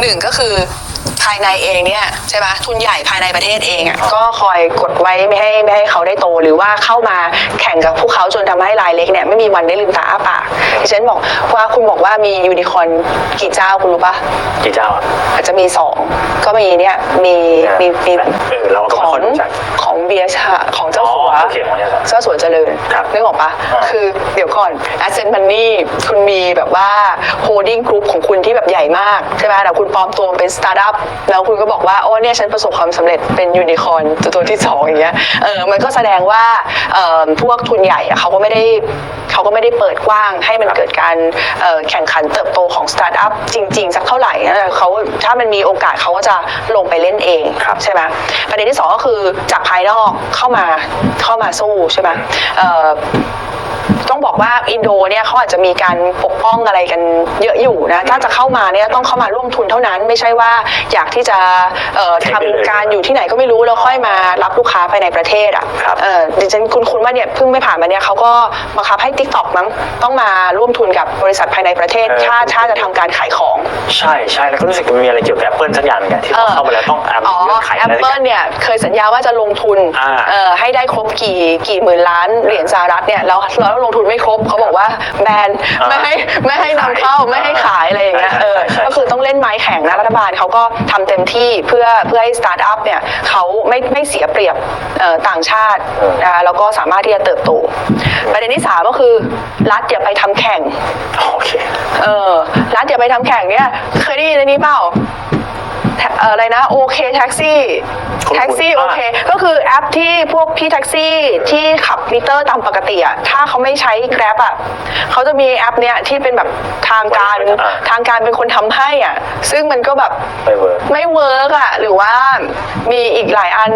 หนึ่งก็คือ ภายในเองเนี่ยใช่ไหมทุนใหญ่ภายในประเทศเองอะก็คอยกดไว้ไม่ให้ไม่ให้เขาได้โตหรือว่าเข้ามาแข่งกับพวกเขาจนทำให้รายเล็กเนี่ยไม่มีวันได้ลืมตาอ้าปากดิฉันบอกว่าคุณบอกว่ามียูนิคอร์นกี่เจ้าคุณรู้ปะกี่เจ้าอะอาจจะมีสองก็มีเนี่ยมีมีมีเออเราก็ขไม่องค่อยรู้จักของเบียร์ชาของเจ้าสัวอ๋อโอเคของเจ้าสัวเจ้าสัวเจริญครับนึกออกปะอ่าคือเดี๋ยวก่อน Ascent Money คุณมีแบบว่าโฮดดิ้งกรุ๊ปของคุณที่แบบใหญ่มากใช่ไหมแต่คุณปลอมตัวมาเป็นสตาร์ทอัพแล้วคุณก็บอกว่าโอ้เนี่ยฉันประสบความสำเร็จเป็นยูนิคอร์นตัวตัวที่สองอย่างเงี้ยเออมันก็แสดงว่าเอ่อพวกทุนใหญ่อะเขาก็ไม่ได้เขาก็ไม่ได้เปิดกว้างให้มันเกิดการเอ่อแข่งขันเติบโตของสตาร์ทอัพจริง ๆ สักเท่าไหร่นะเขาถ้ามันมีโอกาสเขาก็จะลงไปเล่นเองครับใช่ไหมประเด็นที่สองก็คือจากภายนอกเข้ามาเข้ามาสู้ใช่ไหมเอ่อ ต้องบอกว่าอินโดเนี่ยเขาอาจจะมีการปกป้องอะไรกันเยอะอยู่นะถ้าจะเข้ามาเนี่ยต้องเข้ามาร่วมทุนเท่านั้น ไม่ใช่ว่าอยากที่จะเอ่อเทคไปเลยทำการอยู่ที่ไหนก็ไม่รู้แล้วค่อยมารับลูกค้าภายในประเทศอะครับเออดิฉันคุณคุณว่าเนี่ยเพิ่งไม่ผ่านมาเนี่ยเขาก็บังคับให้ t ิ k t o k มั้งต้องมาร่วมทุนกับบริษัทภายในประเทศเออถ้าถ้าจะทำการขายของ ใช่ใช่แล้วก็รู้สึกว่ามีอะไรเกี่ยวกับแอปเปิลสักอย่างเหมือนกันที่พอเข้ามาแล้วต้องอ่านอ๋อเงื่อนไขแออะไรปสักเปิอลย่างเนี่ยเคยสัญญาว่าจะลงทุนอ่าเอ่อให้ได้ครบกี่กี่หมื่นล้านเหรียญสหรัฐเนี่ยแล้วแล้วลงทุนไม่ครบเขาบอกว่าแบนอ่าไม่ให้ไม่ให้นำเข้าขายไม่ให้ขายอะไรอย่างเงี้ยใช่เออใช่ใช่ก็คือต้องเล่นไม้แข็งนะรัฐบาลเขาก็ทำเต็มที่เพื่อเพื่อให้สตาร์ทอัพเนี่ยเขาไม่ไม่เสียเปรียบเอ่อต่างชาตินะคะแล้วก็สามารถที่จะเติบโต ประเด็นที่สามก็คือรัฐอย่าไปทำแข่งโอเคเออรัฐอย่าไปทำแข่งเนี่ยเคยได้ยินอันนี้เปล่าแท็ เอ่ออะไรนะโอเคแท็กซี่คุ้นๆแท็กซี่โออ่า เคก็คือแอปที่พวกพี่แท็กซี่ที่ขับมิเตอร์ตามปกติอะถ้าเขาไม่ใช้ Grab อะเขาจะมีแอปเนี้ยที่เป็นแบบทางการอ่า ทางการเป็นคนทำให้อะซึ่งมันก็แบบไปเวิร์ก ไม่เวิร์กอะหรือว่ามีอีกหลายอัน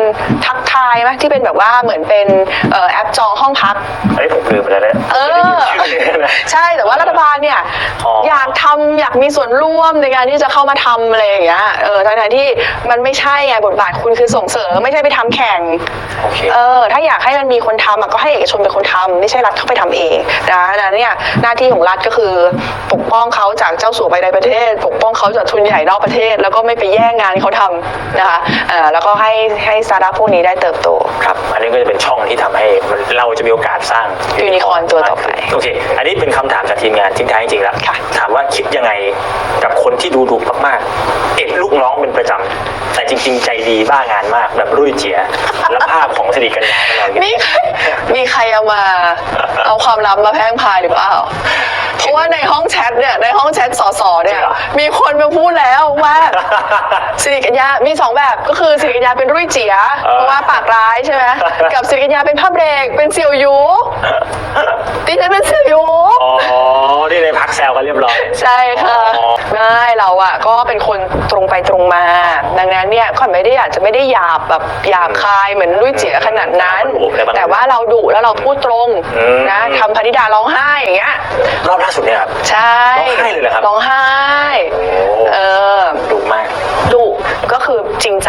ทักทายไหมที่เป็นแบบว่าเหมือนเป็นเอ่อแอปจองห้องพักเฮ้ยผมลืมไปแล้วเนี่ยเออไม่ได้ยินชื่อเลยนะ ใช่แต่ว่ารัฐบาลเนี่ย อ๋อออ ยากทำ อยากมีส่วนร่วมในการที่จะเข้ามาทำอะไรอย่างเงี้ยเออทั้งๆที่มันไม่ใช่ไงบทบาทคุณคือส่งเสริมไม่ใช่ไปทำแข่ง โอเค เออถ้าอยากให้มันมีคนทำอะก็ให้เอกชนเป็นคนทำไม่ใช่รัฐเข้าไปทำเองนะดังนั้นเนี่ยหน้าที่ของรัฐก็คือปกป้องเขาจากเจ้าสัวภายในประเทศ ปกป้องเขาจากทุนใหญ่นอกประเทศ แล้วก็ไม่ไปแย่งงานเขาทำนะคะเออแล้วก็ให้ให้สตาร์ทอัพพวกนี้ได้เติบโตครับ อันนี้ก็จะเป็นช่องที่ทำให้มันเราจะมีโอกาสสร้าง Unicorn ตัวต่อไป โอเค อันนี้เป็นคำถามจากทีมงานทิ้งท้ายจริงๆแล้ว ค่ะ ถามว่าคิดยังไงกับคนที่ดูดุมากๆเอ็ดลูกน้องเป็นประจำแต่จริง ๆ ใจดีบ้างานมากแบบรุ่ยเจียและภาพของสิริกัญญาของเราเนี่ยมีใครมีใครเอามา เอาความลับมาแพร่งพรายหรือเปล่าเพราะว่าในห้องแชทเนี่ยในห้องแชทสอสอเนี่ยจริงเหรอมีคนมาพูดแล้วว่าสิริกัญญา มีสองแบบก็คือสิริกัญญาเป็นรุ่ยเจียเออเพราะว่าปากร้ายใช่ไหมกับสิริกัญญาเป็นภาพเบรกเป็นเสี่ยวหยูดิฉันเป็นเสี่ยวหยู วกันเรียบร้อย ใช่ค่ะอ๋อไม่เราอะก็เป็นคนตรงไปตรงมา ดังนั้นเนี่ยก็ไม่ได้อยากจะไม่ได้หยาบแบบหยาบคายเหมือนรุ่ยเจียขนาดนั้น แต่ว่าเราดุแล้วเราพูดตรงอืมนะทำพนิดาร้องไห้อย่างเงี้ยรอบล่าสุดเนี่ยครับใช่ร้องไห้เลยเหรอครับร้องไห้ โอ้ เออ ดุมาก ดุก็คือ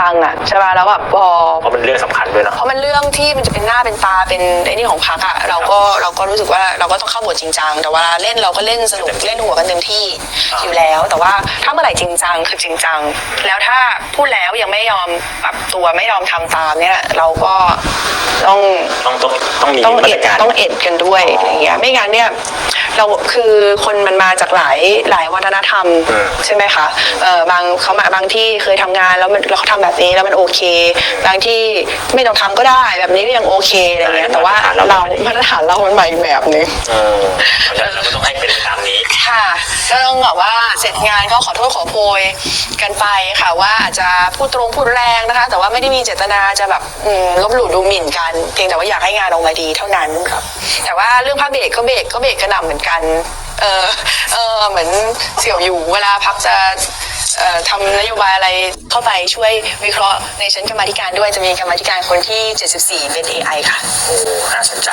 จริงจังอะใช่ป่ะแล้วแบบพอเพราะมันเรื่องสำคัญด้วยเนาะเพราะมันเรื่องที่มันจะเป็นหน้าเป็นตาเป็นไอ้นี่ของพักอะเราก็เราก็รู้สึกว่าเราก็ต้องเข้าบทจริงจังแต่เวลาเล่นเราก็เล่นสนุกเล่นหัวกันเต็มที่อยู่แล้ว แต่ว่าถ้าเมื่อไหร่จริงจังคือจริงจัง แล้วถ้าพูดแล้วยังไม่ยอมปรับตัวไม่ยอมทำตามเนี่ยเราก็ต้อง ต้องต้องต้องมีต้องมาเอ็ตดรการ ต้องเอ็ดกันด้วยอย่างเงี้ยไม่งั้นเนี่ย เราคือคนมันมาจากหลายหลายวัฒนธรรมอืมใช่ไหมคะเออบางเขามาบางที่เคยทำงานแล้วมันแล้วเขาทำแบบนี้แล้วมันโอเค บางที่ไม่ต้องทำก็ได้แบบนี้ก็ยังโอเคอะไรเงี้ยแต่ว่าเรามาตรฐานเรามันใหม่แบบนึง เออเพราะฉะนั้นเราก็ต้องให้เป็นไปตามนี้ ค่ะก็ต้องบอกว่าเสร็จงานก็ขอโทษขอโพยกันไปค่ะว่าอาจจะพูดตรงพูดแรงนะคะ แต่ว่าไม่ได้มีเจตนาจะแบบอืมลบหลู่ดูหมิ่นกันเพียงแต่ว่าอยากให้งานออกมาดีเท่านั้นแต่ว่าเรื่องภาพเบรกก็เบรกก็เบรกกระหน่ำเหมือนกันเออเออเหมือนเสี่ยวอยู่เวลาพักจะ ทำนโยบายอะไรเข้าไปช่วยวิเคราะห์ในชั้นกรรมาธิการด้วยจะมีกรรมาธิการคนที่ 74 เป็น AI ค่ะ โอ้น่าสนใจ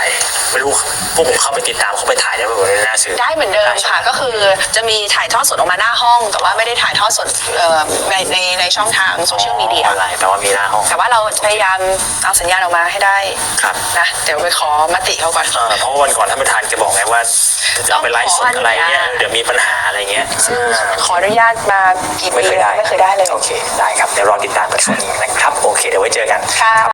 ไม่รู้พวกผมเข้าไปติดตามเข้าไปถ่ายได้ไหมผมเลยน่าซื้อได้เหมือนเดิมค่ะ ก็คือจะมีถ่ายทอดสดออกมาหน้าห้อง แต่ว่าไม่ได้ถ่ายทอดสดเอ่อในในในช่องทางโซเชียลมีเดียออนไลน์แต่ว่ามีหน้าห้อง แต่ว่าเราพยายามเอาสัญญาณออกมาให้ได้ครับนะเดี๋ยวไปขอมติเขาก่อนเออเพราะว่าวันก่อนท่านประธานแกบอกไงว่าจะเอาไปไลฟ์สดอะไรเนี่ยเดี๋ยวมีปัญหาอะไรเงี้ยซึ่งขออนุญาตมากี่ปีไม่เคยได้ไม่เคยได้เลย โอเค ได้ครับ เดี๋ยวรอติดตามกันส่วนนี้นะครับ โอเค เดี๋ยวไว้เจอกัน ค่ะ